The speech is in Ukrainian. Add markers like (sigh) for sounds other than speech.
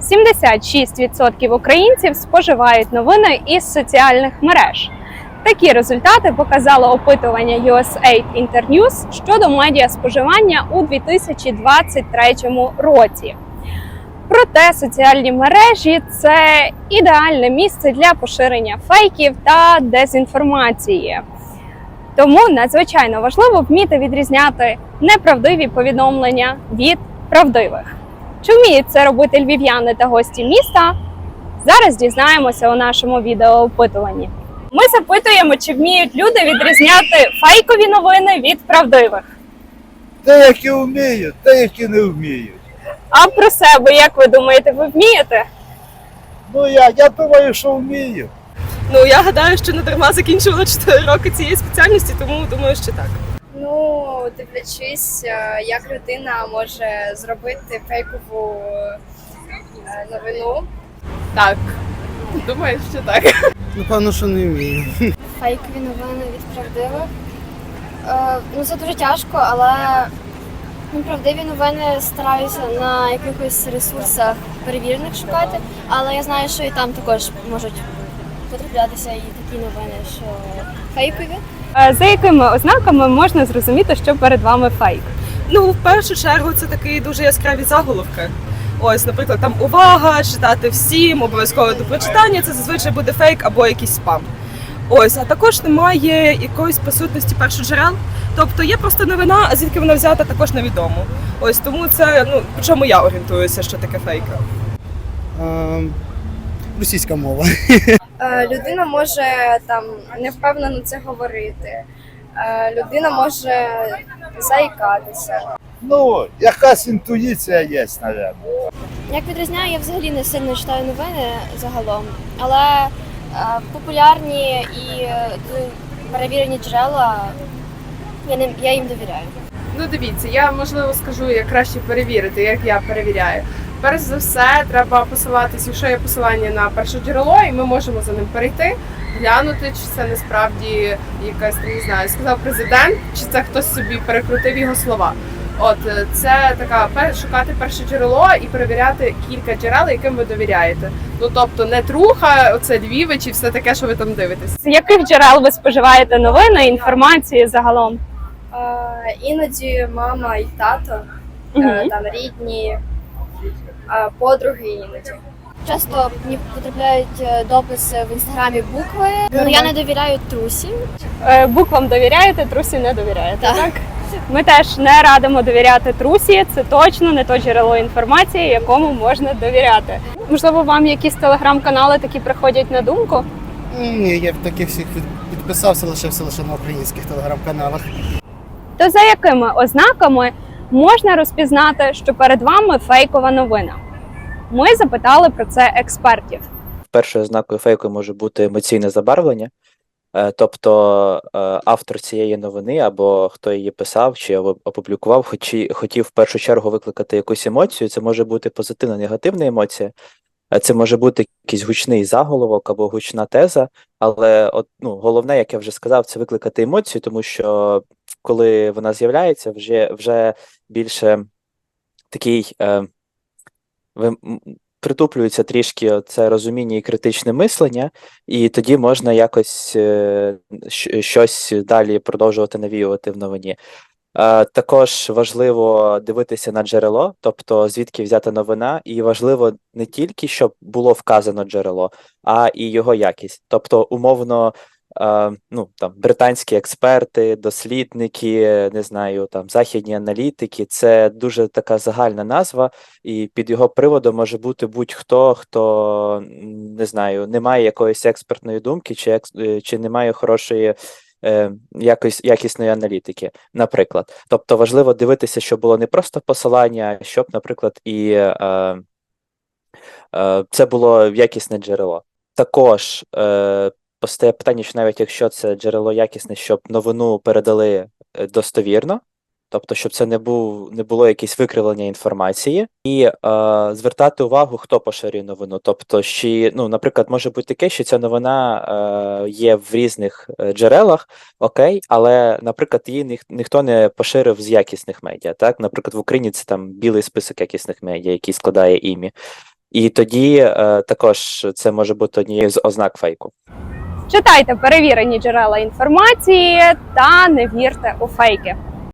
76% українців споживають новини із соціальних мереж. Такі результати показало опитування USAID Internews щодо медіа споживання у 2023 році. Проте соціальні мережі це ідеальне місце для поширення фейків та дезінформації. Тому надзвичайно важливо вміти відрізняти неправдиві повідомлення від правдивих. Чи вміють це робити львів'яни та гості міста? Зараз дізнаємося у нашому відеоопитуванні. Ми запитуємо, чи вміють люди відрізняти фейкові новини від правдивих. Те, які вміють, те, які не вміють. А про себе, як ви думаєте, ви вмієте? Ну як, я думаю, що вмію. Ну я гадаю, що не дарма закінчувала 4 роки цієї спеціальності, тому думаю, що так. Дивлячись, е, як людина може зробити фейкову е, новину. Так. Думаю, що так. Напевно, що не вмію. Фейкові новини від правдивих. Е, ну, це дуже тяжко, але ну, правдиві новини стараюся на якихось ресурсах перевірених шукати. Але я знаю, що і там також можуть потраплятися і такі новини, що фейкові. Е, За якими ознаками можна зрозуміти, що перед вами фейк? Ну, в першу чергу, це такі дуже яскраві заголовки. Ось, наприклад, там увага, читати всім, обов'язково до прочитання, це зазвичай буде фейк або якийсь спам. Ось, а також немає якоїсь присутності першоджерел. Тобто є просто новина, а звідки вона взята, також невідомо. Ось тому це ну по чому я орієнтуюся, що таке фейк. Ем, російська мова. (laughs) Людина може там невпевнено це говорити. Е, людина може заїкатися. Ну, якась інтуїція є, мабуть. Як відрізняю, я взагалі не сильно читаю новини загалом, але е, популярні і е, перевірені джерела я, ним, я їм довіряю. Ну дивіться, я можливо скажу, як краще перевірити, як я перевіряю. Перш за все, треба посилатися, якщо є посилання на перше джерело, і ми можемо за ним перейти, глянути, чи це насправді якась не знаю, сказав президент, чи це хтось собі перекрутив його слова. От е, це така пер- шукати перше джерело і перевіряти кілька джерел, яким ви довіряєте. Ну тобто не труха, оце Львіви чи все таке, що ви там дивитесь. З яких джерел ви споживаєте новини, інформації загалом? Е, іноді мама і тато, е, там рідні, подруги іноді. Часто мені потрапляють е, дописи в інстаграмі букви. Ну я не довіряю трусі. Е, Буквам довіряєте, трусі не довіряєте. Так. Так. Ми теж не радимо довіряти трусі. Це точно не то джерело інформації, якому можна довіряти. Можливо, вам якісь телеграм-канали такі приходять на думку. Ні, я в таких всіх підписався, лишився лише на українських телеграм-каналах. То за якими ознаками можна розпізнати, що перед вами фейкова новина? Ми запитали про це експертів. Першою ознакою фейку може бути емоційне забарвлення, Е, тобто е, автор цієї новини або хто її писав чи оп- опублікував, хочі, хотів в першу чергу викликати якусь емоцію. Це може бути позитивна, негативна емоція, Е, це може бути якийсь гучний заголовок або гучна теза. Але от, ну, головне, як я вже сказав, це викликати емоцію, тому що коли вона з'являється, вже, вже більше такий. Притуплюється трішки це розуміння і критичне мислення, і тоді можна якось е, щось далі продовжувати навіювати в новині. Також важливо дивитися на джерело, тобто звідки взята новина, і важливо не тільки, щоб було вказано джерело, а і його якість. Тобто, умовно, ну там британські експерти, дослідники, не знаю, там західні аналітики це дуже така загальна назва, і під його приводом може бути будь-хто, хто не знаю, не має якоїсь експертної думки, чи е, чи не має хорошої е, якось якісної аналітики, наприклад. Тобто важливо дивитися, щоб було не просто посилання, а щоб, наприклад, і е, е, це було якісне джерело. Також е, постає питання, що навіть якщо це джерело якісне, щоб новину передали е, достовірно, тобто, щоб це не був не було якесь викривлення інформації, і е, звертати увагу, хто поширює новину. Тобто, чи, ну, наприклад, може бути таке, що ця новина е, є в різних е, джерелах, окей, але, наприклад, її ніх, ніхто не поширив з якісних медіа. Так, наприклад, в Україні це там білий список якісних медіа, який складає імі. І тоді е, також це може бути однією з ознак фейку. Читайте перевірені джерела інформації та не вірте у фейки.